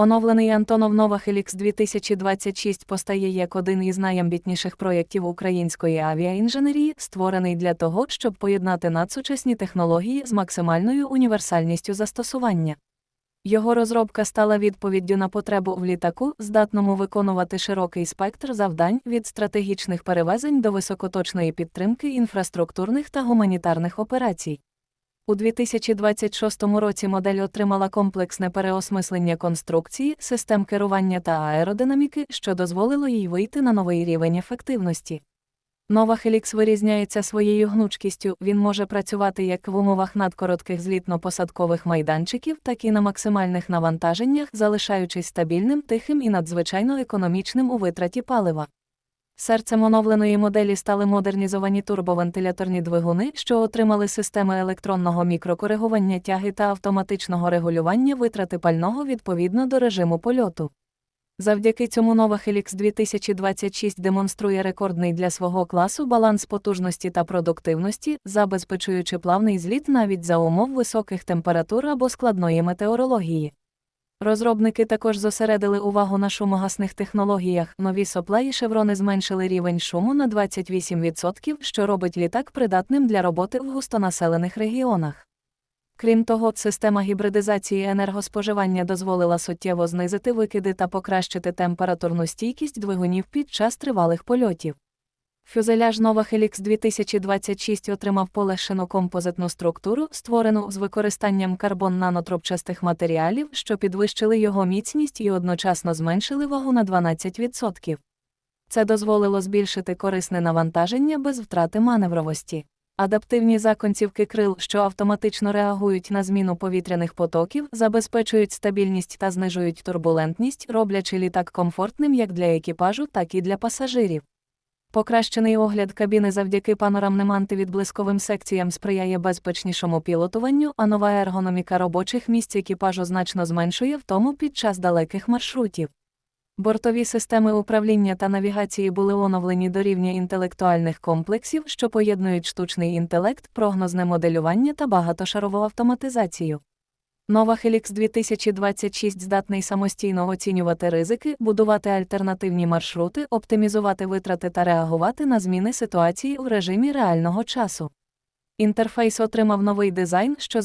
Оновлений Антонов Нова Helix 2026 постає як один із найамбітніших проєктів української авіаінженерії, створений для того, щоб поєднати надсучасні технології з максимальною універсальністю застосування. Його розробка стала відповіддю на потребу в літаку, здатному виконувати широкий спектр завдань від стратегічних перевезень до високоточної підтримки інфраструктурних та гуманітарних операцій. У 2026 році модель отримала комплексне переосмислення конструкції, систем керування та аеродинаміки, що дозволило їй вийти на новий рівень ефективності. Нова Helix вирізняється своєю гнучкістю, він може працювати як в умовах надкоротких злітно-посадкових майданчиків, так і на максимальних навантаженнях, залишаючись стабільним, тихим і надзвичайно економічним у витраті палива. Серцем оновленої моделі стали модернізовані турбовентиляторні двигуни, що отримали системи електронного мікрокоригування тяги та автоматичного регулювання витрати пального відповідно до режиму польоту. Завдяки цьому нова Helix 2026 демонструє рекордний для свого класу баланс потужності та продуктивності, забезпечуючи плавний зліт навіть за умов високих температур або складної метеорології. Розробники також зосередили увагу на шумогасних технологіях. Нові сопла і шеврони зменшили рівень шуму на 28%, що робить літак придатним для роботи в густонаселених регіонах. Крім того, система гібридизації енергоспоживання дозволила суттєво знизити викиди та покращити температурну стійкість двигунів під час тривалих польотів. Фюзеляж Nova Helix 2026 отримав полегшену композитну структуру, створену з використанням карбон-нанотрубчастих матеріалів, що підвищили його міцність і одночасно зменшили вагу на 12%. Це дозволило збільшити корисне навантаження без втрати маневровості. Адаптивні законцівки крил, що автоматично реагують на зміну повітряних потоків, забезпечують стабільність та знижують турбулентність, роблячи літак комфортним як для екіпажу, так і для пасажирів. Покращений огляд кабіни завдяки панорамним антивідблисковим секціям сприяє безпечнішому пілотуванню, а нова ергономіка робочих місць екіпажу значно зменшує втому під час далеких маршрутів. Бортові системи управління та навігації були оновлені до рівня інтелектуальних комплексів, що поєднують штучний інтелект, прогнозне моделювання та багатошарову автоматизацію. Нова Helix 2026 здатний самостійно оцінювати ризики, будувати альтернативні маршрути, оптимізувати витрати та реагувати на зміни ситуації у режимі реального часу. Інтерфейс отримав новий дизайн, що